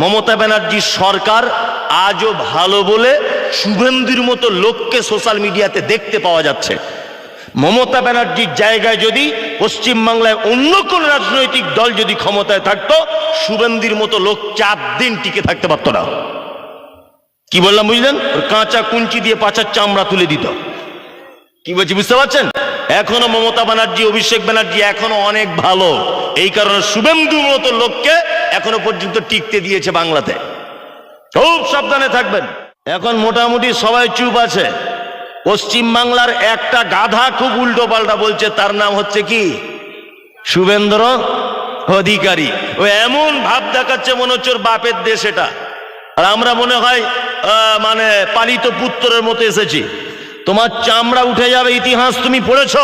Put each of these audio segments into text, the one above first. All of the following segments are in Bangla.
মমতা ব্যানার্জির সরকার আজও ভালো বলে শুভেন্দুর মতো লোককে সোশ্যাল মিডিয়াতে দেখতে পাওয়া যাচ্ছে। মমতা ব্যানার্জির জায়গায় যদি পশ্চিমবাংলায় অন্য কোন রাজনৈতিক দল যদি ক্ষমতায় থাকতো, শুভেন্দুর মতো লোক চার দিন টিকে থাকতে পারতো না। কি বললাম বুঝলেন? ওর কাঁচা কুঞ্চি দিয়ে পাচার চামড়া তুলে দিত। কি বলছি, বুঝতে পারছেন? এখনও মমতা ব্যানার্জি, অভিষেক ব্যানার্জি এখনও অনেক ভালো। এই কারণে শুভেন্দুর মতো লোককে এখনও পর্যন্ত টিকতে দিয়েছে বাংলাতে। খুব সাবধানে থাকবেন। এখন মোটামুটি সবাই চুপ আছে। পশ্চিম বাংলার একটা গাধা খুব উল্টো পাল্টা বলছে, তার নাম হচ্ছে কি? শুভেন্দ্র অধিকারী। ও এমন ভাব দেখাচ্ছে মনে হচ্ছে ওর বাপের দেশ এটা। আর আমরা মনে হয় মানে পালিত পুত্রের মতো এসেছি। তোমার চামড়া উঠে যাবে, ইতিহাস তুমি পড়েছ?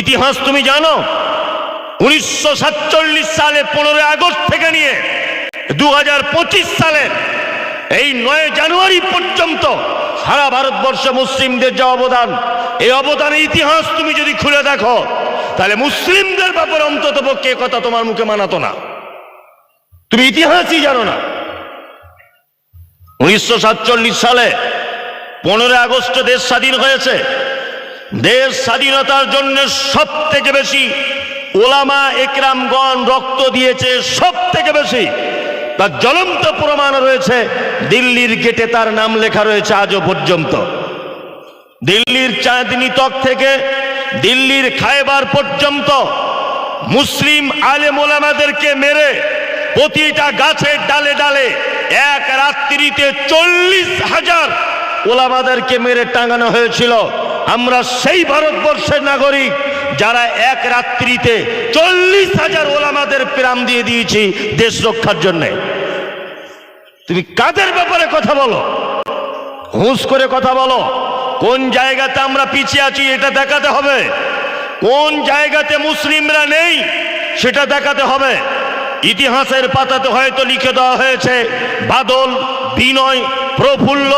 ইতিহাস তুমি জানো? উনিশশো সাতচল্লিশ সালে পনেরোই আগস্ট থেকে নিয়ে দু সালের এই নয় জানুয়ারি পর্যন্ত সারা ভারতবর্ষে মুসলিমদের যে অবদান, এই অবদানের ইতিহাস তুমি যদি খুলে দেখো, তাহলে মুসলিমদের ব্যাপারে অন্তত পক্ষে কথা তোমার মুখে মানাতো না। তুমি ইতিহাসই জানো না। উনিশশো সাতচল্লিশ সালে পনেরোই আগস্ট দেশ স্বাধীন হয়েছে। দেশ স্বাধীনতার জন্য সব থেকে বেশি ওলামা একরামগণ রক্ত দিয়েছে সব থেকে বেশি। তার জ্বলন্ত প্রমাণ রয়েছে, দিল্লির গেটে তার নাম লেখা রয়েছে আজও পর্যন্ত। দিল্লির চাঁদনি তক থেকে দিল্লির খায়বার পর্যন্ত মুসলিম আলেম ওলামাদেরকে মেরে প্রতিটা গাছের ডালে ডালে এক রাত্রিতে চল্লিশ হাজার ওলামাদেরকে মেরে টাঙানো হয়েছিল। আমরা সেই ভারতবর্ষের নাগরিক যারা এক রাত্রিতে চল্লিশ হাজার ওলামাদের প্রাণ দিয়ে দিয়েছি দেশ রক্ষার জন্যে। তুমি কাদের ব্যাপারে কথা বলো? হুঁশ করে কথা বলো। কোন জায়গাতে আমরা পিছিয়ে আছি এটা দেখাতে হবে। কোন জায়গাতে মুসলিমরা নেই সেটা দেখাতে হবে। ইতিহাসের পাতাতে হয়তো লিখে দেওয়া হয়েছে, বাদল, বিনয়, প্রফুল্ল,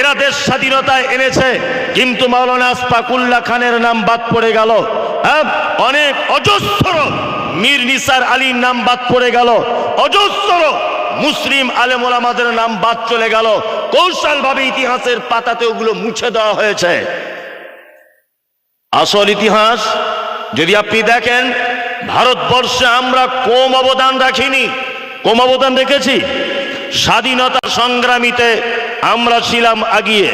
এরা দেশ স্বাধীনতায় এনেছে, কিন্তু মাওলানা আসফাকুল্লাহ খানের নাম বাদ পড়ে গেল। অনেক অজস্র মীর নিসার আলীর নাম বাদ পড়ে গেল। অজস্র মুসলিম আলেমোলামাদের নাম বাদ চলে গেল। কৌশলভাবে ইতিহাসের পাতাতে ওগুলো মুছে দেওয়া হয়েছে। আসল ইতিহাস, যদি আপনি দেখেন, ভারতবর্ষে আমরা কম অবদান রাখিনি। কম অবদান রেখেছি। স্বাধীনতা সংগ্রামীতে আমরা ছিলাম আগিয়ে।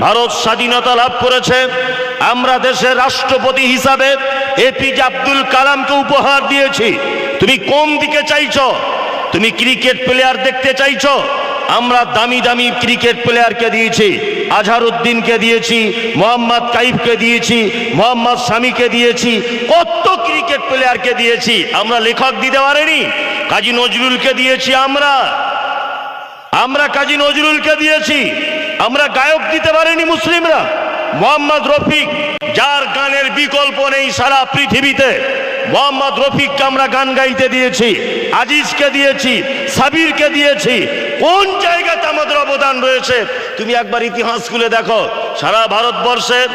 ভারত স্বাধীনতা লাভ করেছে। আমরা দেশের রাষ্ট্রপতি হিসাবে এপিজে আব্দুল কালামকে উপহার দিয়েছি। তুমি কোন দিকে চাইছ? তুমি ক্রিকেট প্লেয়ার দেখতে চাইছ? আমরা দামি দামি ক্রিকেট প্লেয়ারকে দিয়েছি, আজহারউদ্দিনকে দিয়েছি, মোহাম্মদ কাইফকে দিয়েছি, মোহাম্মদ শামিকে দিয়েছি, কত ক্রিকেট প্লেয়ারকে দিয়েছি, আমরা লেখক দিতে পারিনি। কাজী নজরুলকে দিয়েছি আমরা। আমরা কাজী নজরুলকে দিয়েছি। আমরা গায়ক দিতে পারিনি মুসলিমরা। মোহাম্মদ রফিক, যার গানের বিকল্প নেই সারা পৃথিবীতে। মোহাম্মদ রফিককে আমরা গান গাইতে দিয়েছি, আজিজকে দিয়েছি, সাবিরকে দিয়েছি। কোন জায়গাতে আমাদের অবদান রয়েছে? তুমি একবার ইতিহাস খুলে দেখো। সারা ভারতবর্ষের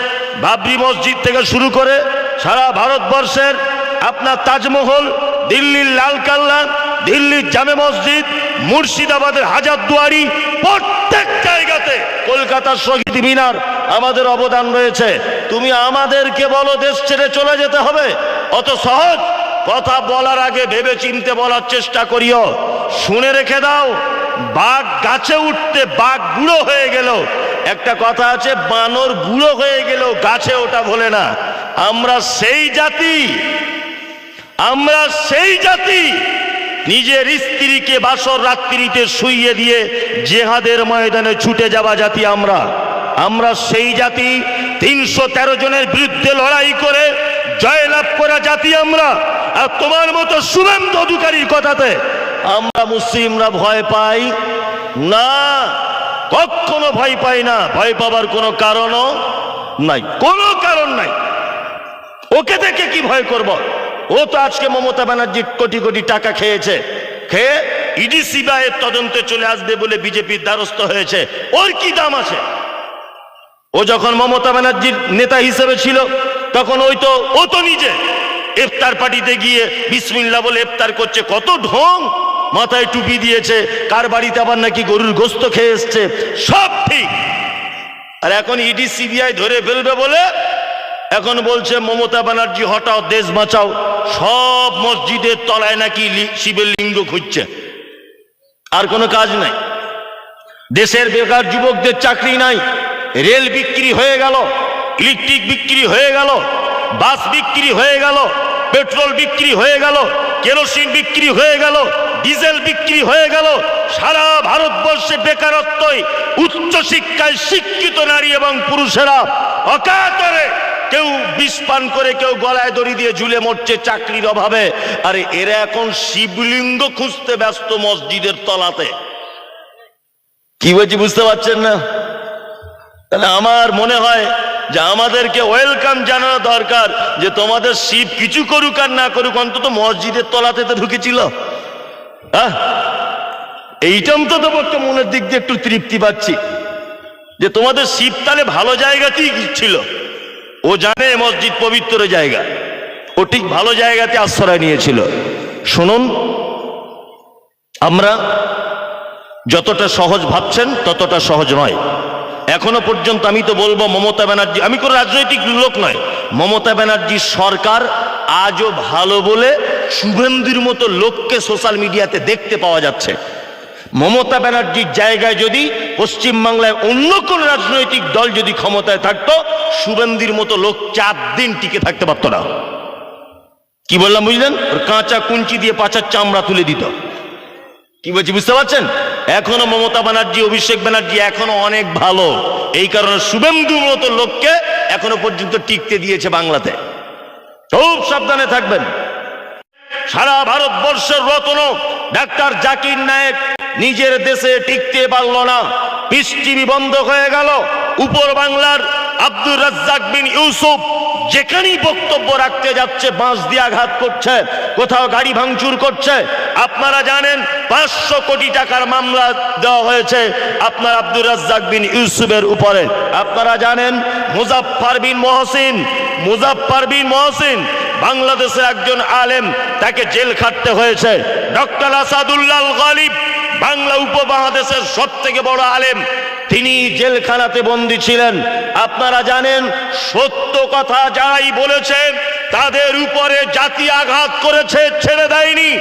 বাবরি মসজিদ থেকে শুরু করে সারা ভারতবর্ষের আপনার তাজমহল, দিল্লির লালকাল্লা, দিল্লির জামে মসজিদ, মুর্শিদাবাদের হাজারদুয়ারি, প্রত্যেক জায়গাতে কলকাতার শহীদ মিনার আমাদের অবদান রয়েছে। তুমি আমাদেরকে বলো, দেশ ছেড়ে চলে যেতে হবে। অত সহজ কথা বলার আগে ভেবে চিনতে বলার চেষ্টা করিও। শুনে রেখে দাও, বাঘ গাছে উঠতে বাঘ বুড়ো হয়ে গেল। একটা কথা আছে, বানর বুড়ো হয়ে গেল গাছে ওটা বলে না। আমরা সেই জাতি, আমরা সেই জাতি। নিজের স্ত্রীকে বাসর রাত্রিতে শুইয়ে দিয়ে জেহাদের ময়দানে ছুটে যাওয়া জাতি আমরা। আমরা সেই জাতি তিনশো তেরো জনের বিরুদ্ধে লড়াই করে জয়লাভ করা জাতি আমরা। আর তোমার মতো শুভেন্দু অধিকারীর কথাতে আমরা মুসলিমরা ভয় পাই না, কখনো ভয় পাই না। ভয় পাবার কোনো কারণও নাই, কোনো কারণ নাই। ওকে দেখে কি ভয় করব? ও তো আজকে মমতা ব্যানার্জির কোটি কোটি টাকা খেয়েছে। খেয়ে ইডি সিবিআইয়ের তদন্তে চলে আসবে বলে বিজেপির দ্বারস্থ হয়েছে। ওর কি দাম আছে? ও যখন মমতা ব্যানার্জির নেতা হিসেবে ছিল, তখন ওই তো, ও তো নিজে ইফতার পার্টিতে গিয়ে বিসমিল্লা বলে ইফতার করছে। কত ঢং মাথায় টুপি দিয়েছে, কার বাড়িতে আবার নাকি গরুর গোস্ত খেয়ে এসছে? সব ঠিক। আর এখন ইডি সিবিআই ধরে ফেলবে বলে এখন বলছে, মমতা ব্যানার্জি হটাও, দেশ বাঁচাও। সব মসজিদের তলায় নাকি শিবের লিঙ্গ খুঁজছে। আর কোনো কাজ নাই। দেশের বেকার যুবকদের চাকরি নাই। রেল বিক্রি হয়ে গেল, ইলেকট্রিক বিক্রি হয়ে গেল, বাস বিক্রি হয়ে গেল, পেট্রোল বিক্রি হয়ে গেল, কেরোসিন বিক্রি হয়ে গেল, ডিজেল বিক্রি হয়ে গেল, সারা ভারতবর্ষে বেকারত্বই উচ্চ শিক্ষায় শিক্ষিত নারী এবং পুরুষেরা অকাতরে কেউ বিষ পান করে, কেউ গলায় দড়ি দিয়ে ঝুলে মরছে চাকরির অভাবে। আরে এরা এখন শিবলিঙ্গ খুঁজতে ব্যস্ত মসজিদের তলাতে। কি বলছি বুঝতে পারছেন না? তাহলে আমার মনে হয় যে আমাদেরকে ওয়েলকাম জানানো দরকার যে তোমাদের শিব কিছু করুক আর না করুক, অন্তত মসজিদের তলাতে তো ঢুকেছিল। আহ? এইটা অন্তত পক্ষে মনের দিক দিয়ে একটু তৃপ্তি পাচ্ছি। যে তোমাদের শিব তাহলে ভালো জায়গাতেই ছিল? ও জানে মসজিদ পবিত্র জায়গা। ও ঠিক ভালো জায়গাতে আশ্রয় নিয়েছিল। শুনুন, আমরা যতটা সহজ ভাবছেন ততটা সহজ নয়। এখনও পর্যন্ত আমি তো বলব মমতা ব্যানার্জি, আমি কোনো রাজনৈতিক লোক নয়। মমতা ব্যানার্জি সরকার আজও ভালো বলে শুভেন্দুর মতো লোককে সোশ্যাল মিডিয়াতে দেখতে পাওয়া যাচ্ছে। মমতা ব্যানার্জির জায়গায় যদি পশ্চিমবাংলায় অন্য কোন রাজনৈতিক দল যদি ক্ষমতায় থাকতো, শুভেন্দুর মতো লোক চার দিন টিকে থাকতে পারতো না। কি বললাম বুঝলেন? কাঁচা কুঞ্চি দিয়ে পাচার চামড়া তুলে দিত। কি বলছি, বুঝতে পারছেন? এখনও মমতা ব্যানার্জি, অভিষেক ব্যানার্জি এখনও অনেক ভালো। এই কারণে শুভেন্দু মতো লোককে এখনও পর্যন্ত টিকতে দিয়েছে বাংলাতে। খুব সাবধানে থাকবেন। সারা ভারতবর্ষের রতন ডাক্তার জাকির নায়েক নিজের দেশে টিকতে পারল না। পিস বন্ধ হয়ে গেল। উপর বাংলার আব্দুর রাজ্জাক বিন ইউসুফ যেখানেই বক্তব্য রাখতে যাচ্ছে, বাঁশ দিয়ে আঘাত করছে, কোথাও গাড়ি ভাঙচুর করছে, আপনারা জানেন পাঁচশো কোটি টাকার মামলা দেওয়া হয়েছে আপনার আব্দুর রাজ্জাক বিন ইউসুফের উপরে। আপনারা জানেন মুজাফফর বিন মহসিন, মুজাফফর বিন মহসিন বাংলাদেশের একজন আলেম, তাকে জেল খাটতে হয়েছে। ডক্টর আসাদুল্লাহ গালিব বাংলা উপমহাদেশের সব থেকে বড় আলেম। তিনি জেলখানাতে বন্দি ছিলেন। আপনারা জানেন, সত্য কথা যারাই বলেছে, তাদের উপরে জাতি আঘাত করেছে, ছেড়ে দেয়নি।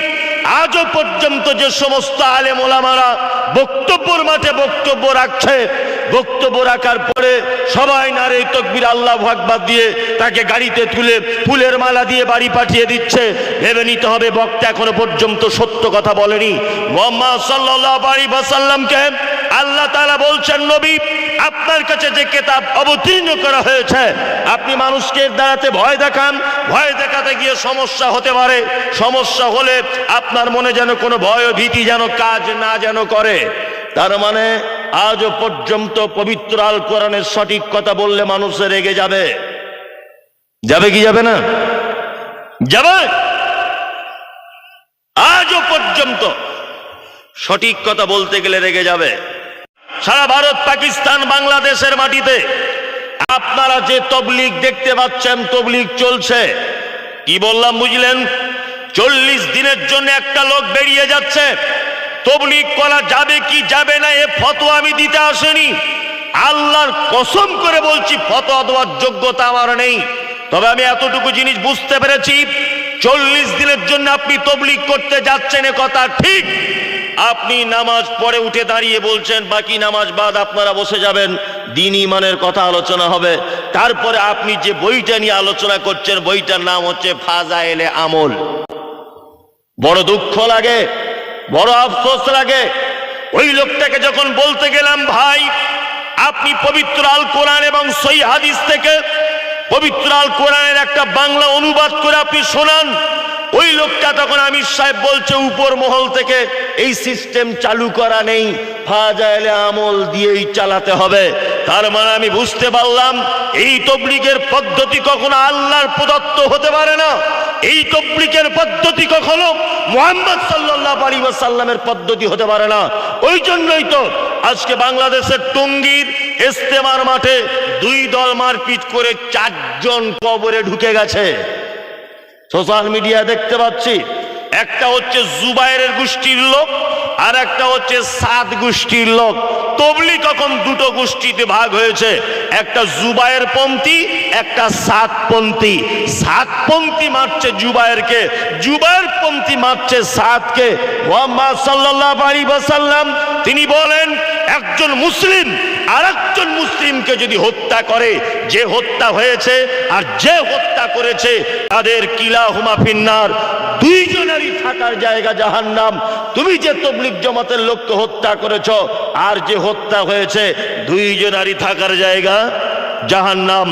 আজও পর্যন্ত যে সমস্ত আলেম ওলামারা বক্তব্যর মাঠে বক্তব্য রাখছে বক্তব্য রাখার পরে সবাই নারে তকবির আল্লাহ আকবার দিয়ে তাকে গাড়িতে তুলে ফুলের মালা দিয়ে বাড়ি পাঠিয়ে দিচ্ছে। ভেবে নিতে হবে বক্তা এখনও পর্যন্ত সত্য কথা বলেনি। মোহাম্মদ আল্লাহ তাআলা বলছেন, নবী, আপনার কাছে যে কেতাব অবতীর্ণ করা হয়েছে, আপনি মানুষকে দাঁড়াতে ভয় দেখান। ভয় দেখাতে গিয়ে সমস্যা হতে পারে। সমস্যা হলে আপনার মনে যেন কোনো ভয় ভীতি যেন কাজ না যেন করে। তার মানে আজও পর্যন্ত পবিত্র আল কোরআনের সঠিক কথা বললে মানুষের রেগে যাবে। যাবে কি যাবে না? যাবে? আজও পর্যন্ত সঠিক কথা বলতে গেলে রেগে যাবে। সারা ভারত, পাকিস্তান, বাংলাদেশের মাটিতে আপনারা যে তবলিগ দেখতে পাচ্ছেন, তবলিগ চলছে। কি বললাম বুঝলেন? চল্লিশ দিনের জন্য একটা লোক বেরিয়ে যাচ্ছে। তবলিগ করা যাবে কি যাবে না, এ ফটো আমি দিতে আসেনি। আল্লাহর কসম করে বলছি, ফতোয়া দেওয়ার যোগ্যতা আমার নেই। তবে আমি এতটুকু জিনিস বুঝতে পেরেছি, চল্লিশ দিনের জন্য আপনি তবলিগ করতে যাচ্ছেন, এ কথা ঠিক। আপনি নামাজ পড়ে উঠে দাঁড়িয়ে বলছেন, বাকি নামাজ বাদ আপনারা বসে যাবেন, দিন ইমানের কথা আলোচনা হবে। তারপরে আপনি যে বইটা নিয়ে আলোচনা করছেন, বইটার নাম হচ্ছে ফাজাইলে আমল। বড় দুঃখ লাগে বড় আফসোস লাগে। ওই লোকটাকে যখন বলতে গেলাম, ভাই, আপনি পবিত্র আল কোরআন এবং সই হাদিস থেকে পবিত্র আল কোরআনের একটা বাংলা অনুবাদ করে আপনি শোনান। ওই লোকটা তখন আমির সাহেব বলছে, উপর মহল থেকে এই সিস্টেম চালু করা নেই। ফাজাইলে আমল দিয়েই চালাতে হবে। তার মানে আমি বুঝতে পারলাম, এই তবলিগের পদ্ধতি কখনো আল্লাহর প্রদত্ত হতে পারে না। এই তবলিকের পদ্ধতি কখনো মোহাম্মদ সাল্লাহ আলী সাল্লামের পদ্ধতি হতে পারে না। ওই জন্যই তো আজকে বাংলাদেশের টঙ্গীর ইস্তেমার মাঠে দুই দল মারপিট করে চারজন কবরে ঢুকে গেছে। সোশ্যাল মিডিয়া দেখতে পাচ্ছি একটা হচ্ছে জুবাইরের গোষ্ঠীর লোক আর একটা হচ্ছে সাত গোষ্ঠীর লোক। তবলি কখন দুটো গোষ্ঠীতে ভাগ হয়েছে? একটা জুবায়ের পন্থী, একটা সাতপন্থী সাতপন্থী মারছে জুবায়েরকে জুবায়ের পন্থী মারছে সাতকে মোহাম্মদ সাল্লাল্লাহু আলাইহি ওয়াসাল্লাম, তিনি বলেন, একজন মুসলিম আর একজন মুসলিমকে যদি হত্যা করে, যে হত্যা হয়েছে আর যে হত্যা করেছে, তাদের কিলা হুমা ফিন্নার, দুইজনেরই থাকার জায়গা জাহান নাম তুমি যে তবলিক জমাতের লোককে হত্যা করেছ আর যে হত্যা হয়েছে, দুইজনারই থাকার জায়গা জাহান নাম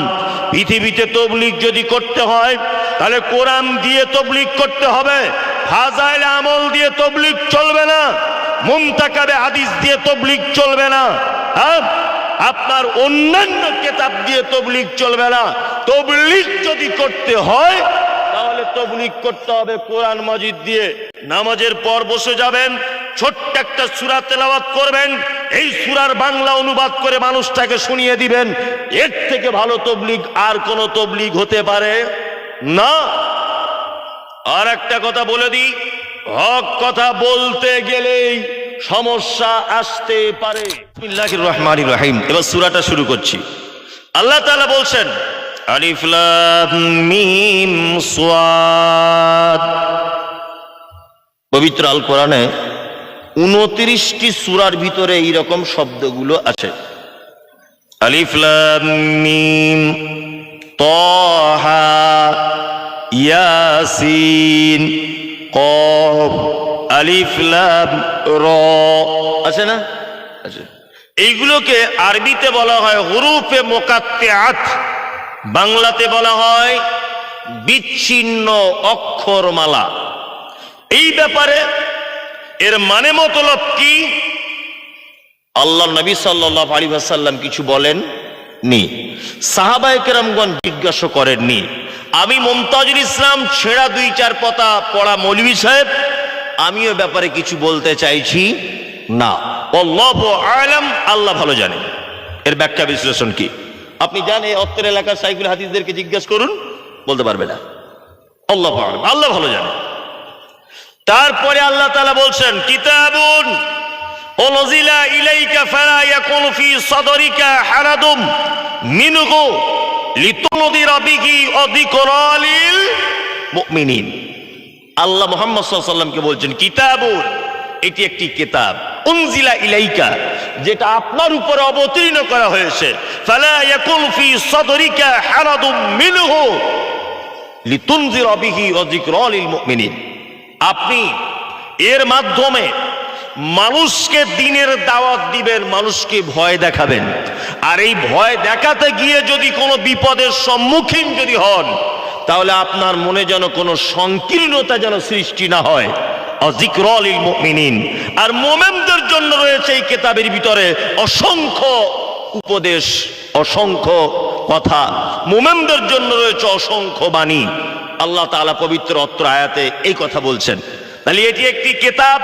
পৃথিবীতে তবলিক যদি করতে হয়, তাহলে কোরআন দিয়ে তবলিক করতে হবে, ফাজাইল আমল দিয়ে তবলিক চলবে না মুমতাকাবে হাদিস দিয়ে তবলিক চলবে না। হ্যাঁ? আপনার অন্যান্য কেতাব দিয়ে তবলিক চলবে না। তবলিক যদি করতে হয়, তাহলে তবলিক করতে হবে কোরআন মজিদ দিয়ে। নামাজের পর বসে যাবেন, ছোট্ট একটা সুরা তেলাওয়াত করবেন, এই সুরার বাংলা অনুবাদ করে মানুষটাকে শুনিয়ে দিবেন। এর থেকে ভালো তবলিগ আর কোন তবলিগ হতে পারে না। আর একটা কথা বলে দিই, হক কথা বলতে গেলেই সমস্যা আসতে পারে। রহমানির রহিম। এবার সূরাটা শুরু করছি। আল্লাহ তাআলা বলছেন পবিত্র আল কোরআনে উনত্রিশটি সূরার ভিতরে এই রকম শব্দগুলো আছে। আলিফ লাম মিম তাহা ইয়াসিন, কফ। আলিফ র। আছে না? এইগুলোকে আরবিতে বলা হয় হুরুফে মোকাত্তেআত, বাংলাতে বলা হয় বিচ্ছিন্ন অক্ষরমালা। এই ব্যাপারে এর মানে মতলব কি? আল্লাহ নবী সাল্লাহ আলী সাল্লাম কিছু বলেন নি সাহাবায়ে কেরামগণ জিজ্ঞাসা করেননি। আমি মমতাজুল ইসলাম ছেঁড়া দুই চার পতা পড়া মৌলভী সাহেব আমিও ব্যাপারে কিছু বলতে চাইছি। না। অল্লাহ আলাম, আল্লাহ ভালো জানে। এর ব্যাখ্যা বিশ্লেষণ কি? আপনি জানেন এই অত্তর এলাকার সাইকুল হাদিসদেরকে জিজ্ঞাসা করুন, বলতে পারবে না। আল্লাহ আলাম, আল্লাহ ভালো জানে। তারপরে আল্লাহ তালা বলছেন, কিতাবুন অনজিলা ইলাইকা মুমিনিন। আল্লাহ মুহাম্মদ সাল্লামকে বলছেন, কিতাবুন এটি একটি কিতাব। উনজিলা ইলাইকা, যেটা আপনার উপরে অবতীর্ণ করা হয়েছে। ফালা ইয়াকুনু ফি সাদরিকা হারাদুম মিনহু লিতুনজিরা বিহি অযিকরালিল মুমিনিন। আপনি এর মাধ্যমে মানুষকে দিনের দাওয়াত দিবেন, মানুষকে ভয় দেখাবেন। আর এই ভয় দেখাতে গিয়ে যদি কোনো বিপদের সম্মুখীন যদি হন তাহলে আপনার মনে যেন কোনো সংকীর্ণতা যেন সৃষ্টি না হয়। আর মোমেনদের জন্য রয়েছে এই কেতাবের ভিতরে অসংখ্য উপদেশ, অসংখ্য কথা। মোমেনদের জন্য রয়েছে অসংখ্য বাণী। আল্লাহ তাআলা পবিত্র অত্র আয়াতে এই কথা বলছেন। তাহলে এটি একটি কেতাব,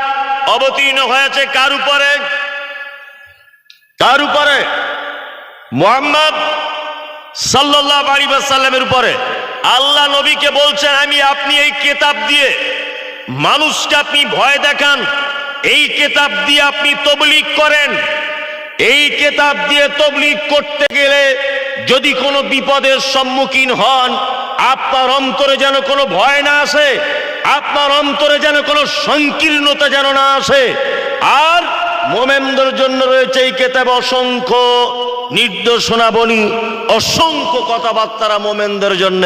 অবতীর্ণ হয়েছে কার উপরে? কার উপরে? মোহাম্মদ সাল্লাল্লাহু আলাইহি ওয়াসাল্লামের উপরে। আল্লাহ নবীকে বলছেন, আমি আপনি এই কেতাব দিয়ে মানুষকে আপনি ভয় দেখান। এই কেতাব দিয়ে আপনি তবলিগ করেন। এই কেতাব দিয়ে তবলিগ করতে গেলে যদি কোনো বিপদের সম্মুখীন হন, আপনার অন্তরে যেন কোনো ভয় না আসে, আপনার অন্তরে যেন কোনো সংকীর্ণতা যেন না আসে। আর মোমেনদের জন্য রয়েছে এই কেতাব অসংখ্য। নির্দেশনাবলী, অসংখ্য কথাবার্তারা মোমেনদের জন্য।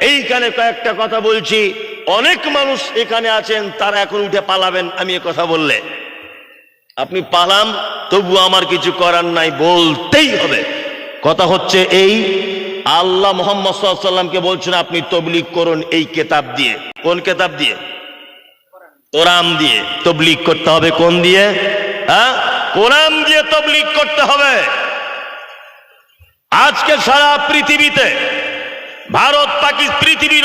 এইখানে কয়েকটা কথা বলছি। অনেক মানুষ এখানে আছেন, তারা এখন উঠে পালাবেন, আমি এ কথা বললে। আপনি পালাম তবু আমার কিছু করার নাই, বলতেই হবে। কথা হচ্ছে এই, আল্লাহ মোহাম্মদ সাল্লামকে বলছেন, আপনি তবলিক করুন এই কেতাব দিয়ে। কোন কেতাব দিয়ে? কোরআন দিয়ে। তবলিক করতে হবে কোন দিয়ে? হ্যাঁ? কোরআন দিয়ে তবলিক করতে হবে। আজকে সারা পৃথিবীতে ভারত পাকিস্তান পৃথিবী